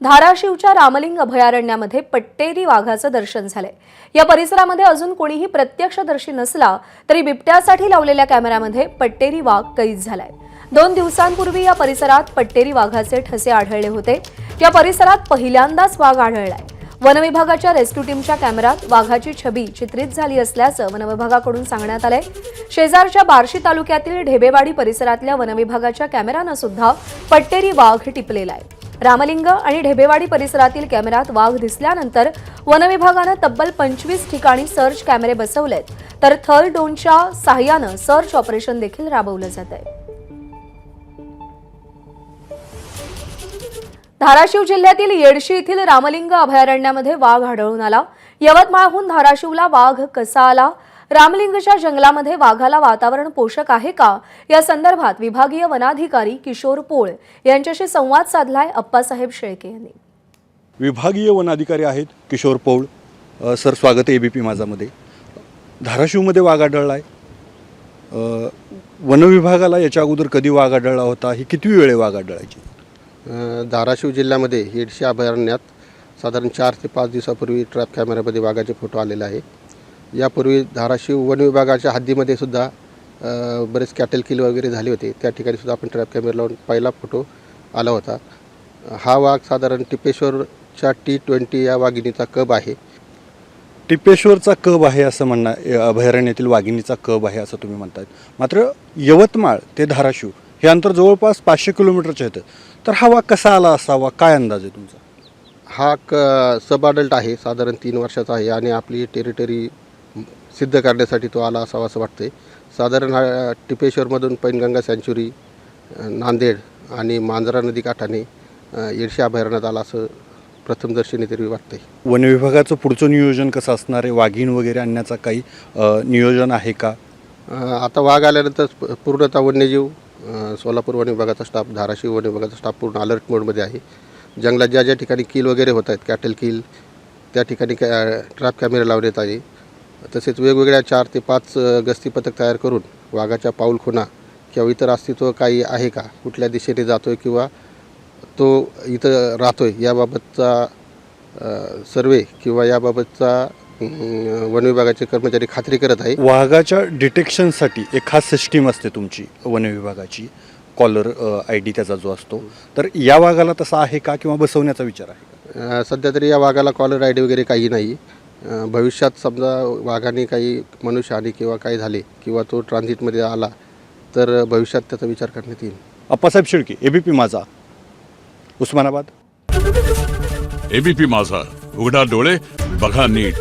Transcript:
धाराशिवच्या रामलिंग अभयारण्यामध्ये पट्टेरी वाघाचं दर्शन झालंय. या परिसरामध्ये अजून कोणीही प्रत्यक्षदर्शी नसला तरी बिबट्यासाठी लावलेल्या कॅमेऱ्यामध्ये पट्टेरी वाघ कैद झालाय. दोन दिवसांपूर्वी या परिसरात पट्टेरी वाघाचे ठसे आढळले होते. या परिसरात पहिल्यांदाच वाघ आढळलाय. वनविभागाच्या रेस्क्यू टीमच्या कॅमेऱ्यात वाघाची छबी चित्रित झाली असल्याचं वनविभागाकडून सांगण्यात आलंय. शेजारच्या बार्शी तालुक्यातील ढेबेवाडी परिसरातल्या वनविभागाच्या कॅमेऱ्यानं सुद्धा पट्टेरी वाघ टिपलेला आहे. रामलिंग आणि ढेबेवाडी परिसरातील कॅमेऱ्यात वाघ दिसल्यानंतर वनविभागानं तब्बल पंचवीस ठिकाणी सर्च कॅमेरे बसवलेत. तर थर डोनच्या साह्यानं सर्च ऑपरेशन देखील राबवलं जात आहे. धाराशिव जिल्ह्यातील येडशी येथील रामलिंग अभयारण्यामध्ये वाघ आढळून आला. यवतमाळहून धाराशिवला वाघ कसा आला? रामलिंगच्या जंगलामध्ये वाघाला वातावरण पोषक आहे का? या संदर्भात विभागीय वनाधिकारी किशोर पोळ यांच्याशी संवाद साधलाय अप्पासाहेब शेळके यांनी. विभागीय वनाधिकारी आहेत किशोर पौळ. सर स्वागत आहे ए बी पी माझामध्ये. धाराशिवमध्ये वाघ आढळला आहे वनविभागाला याच्या अगोदर कधी वाघ आढळला होता? ही किती वेळे वाघ आढळायची? धाराशिव जिल्ह्यामध्ये हेडशी अभयारण्यात साधारण चार ते पाच दिवसापूर्वी ट्रॅप कॅमेऱ्यामध्ये वाघाचे फोटो आलेले आहे. यापूर्वी धाराशिव वन विभागाच्या हद्दीमध्ये सुद्धा बरेच कॅटल किल वगैरे झाले होते. त्या ठिकाणी सुद्धा आपण ट्रॅप कॅमेरा लावून पहिला फोटो आला होता. हा वाघ साधारण टिपेश्वरच्या टी ट्वेंटी या वाघिणीचा कब आहे? टिपेश्वरचा कब आहे असं म्हणणं अभयारण्यातील वाघिणीचा कब आहे असं तुम्ही म्हणताय मात्र यवतमाळ ते धाराशिव हे अंतर जवळपास पाचशे किलोमीटरचे येतं तर हा वाघ कसा आला असावा? काय अंदाज आहे तुमचा? हा क सब अडल्ट आहे साधारण तीन वर्षाचा आहे आणि आपली टेरिटरी सिद्ध करण्यासाठी तो आला असावा असं वाटते साधारण हा टिपेश्वरमधून पैनगंगा सँच्युरी नांदेड आणि मांजरा नदी काठाने येडशी अभयारण्यात आला असं प्रथमदर्शनी तरी वाटते वनविभागाचं पुढचं नियोजन कसं असणार आहे? वाघीण वगैरे आणण्याचा काही नियोजन आहे का? आता वाघ आल्यानंतर पूर्णतः वन्यजीव सोलापूर वन विभागाचा स्टाफ धाराशिव वन विभागाचा स्टाफ पूर्ण अलर्ट मोडमध्ये आहे. जंगलात ज्या ज्या ठिकाणी किल वगैरे होत आहेत कॅटल किल त्या ठिकाणी कॅ ट्रॅप कॅमेरे लावण्यात आले. तसेच वेगवेगळ्या चार ते पाच गस्ती पथक तयार करून वाघाच्या पाऊल खुणा किंवा इतर अस्तित्व काही आहे का? कुठल्या दिशेने जातो आहे किंवा तो इथं राहतो आहे याबाबतचा सर्वे किंवा याबाबतचा वन विभागाचे कर्मचारी खात्री करत आहे. वाघाच्या डिटेक्शनसाठी एक खास सिस्टीम असते तुमची वनविभागाची कॉलर आय डी त्याचा जो असतो. तर या वाघाला तसा आहे का किंवा बसवण्याचा विचार आहे? सध्या तरी या वाघाला कॉलर आय डी वगैरे काही नाही. भविष्यात समजा वाघाने काही मनुष्यहानी किंवा काही झाले किंवा तो ट्रान्झिटमध्ये आला तर भविष्यात त्याचा विचार करण्यात येईल. अप्पासाहेब शेळके एबीपी माझा. उस्मानाबाद. एबीपी माझा. उघडा डोळे बघा नीट.